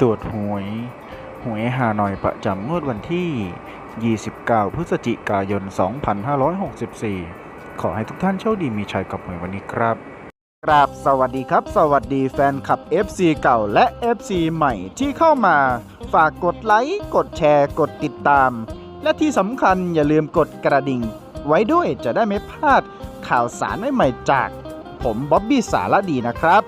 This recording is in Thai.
ตรวจหวย หวยฮานอยประจำงวดวันที่ 29 พฤศจิกายน 2564 ขอให้ทุกท่านโชคดีมีชัยกับหวยวันนี้ครับครับสวัสดีครับ สวัสดีแฟนคลับ FC เก่าและ FC ใหม่ที่เข้ามา ฝากกดไลค์กดแชร์ กดติดตาม และที่สำคัญอย่าลืมกดกระดิ่ง ไว้ด้วยจะได้ไม่พลาดข่าวสารใหม่ๆจาก ผมบ๊อบบี้สารดีนะครับ